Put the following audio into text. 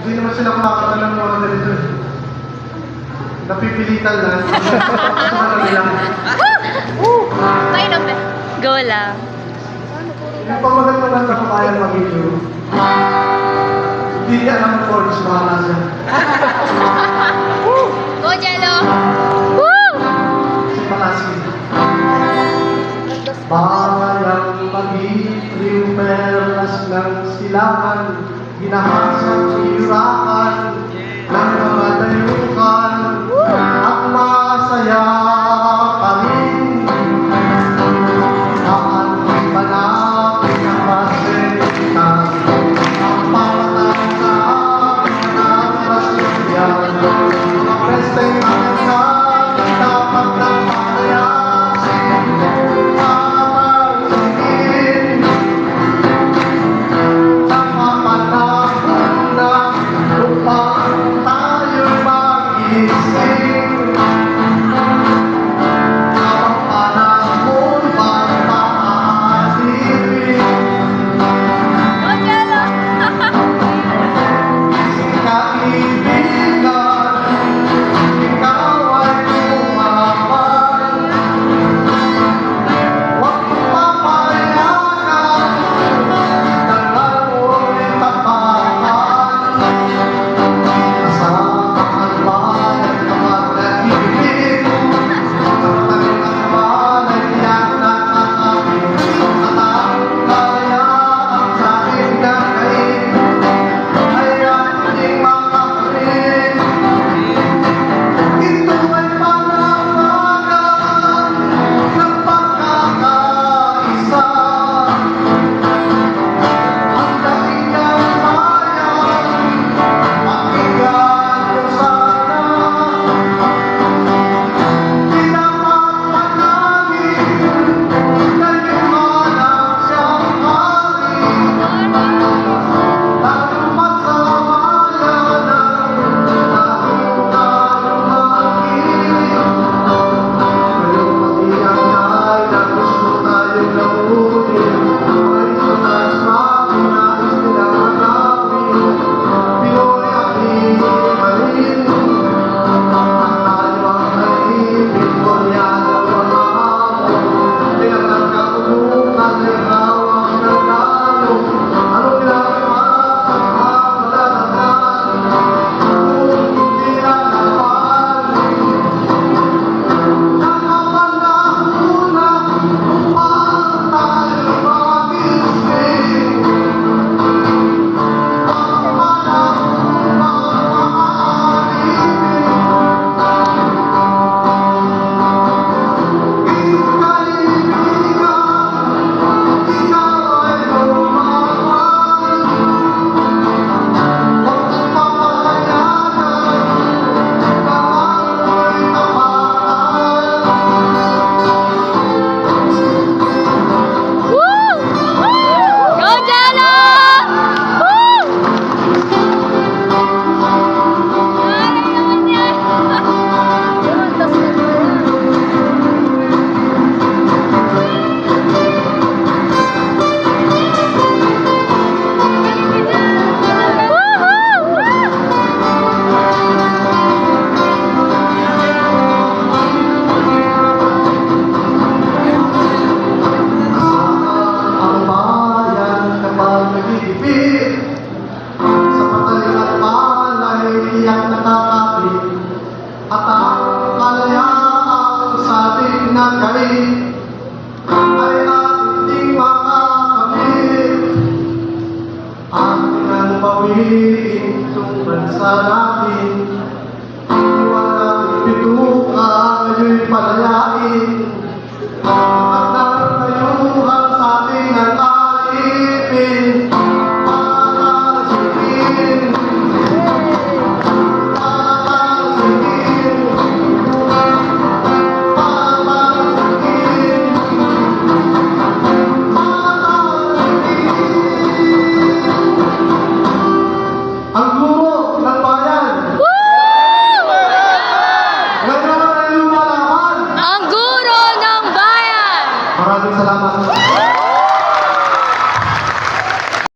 Hindi naman sila kumakanta ng mga ganito. Eh. Napipilitan lang. Ano nila? Tayo na ba? Go lang. Yung pamagat lang na kaya mag-video, hindi niya alam ang chords, baka nasa. Go, Jello! Woo! Si Palasin. Pag-i-trimperlas ng silangan Hinahasang sirakan ng mga dayukan sana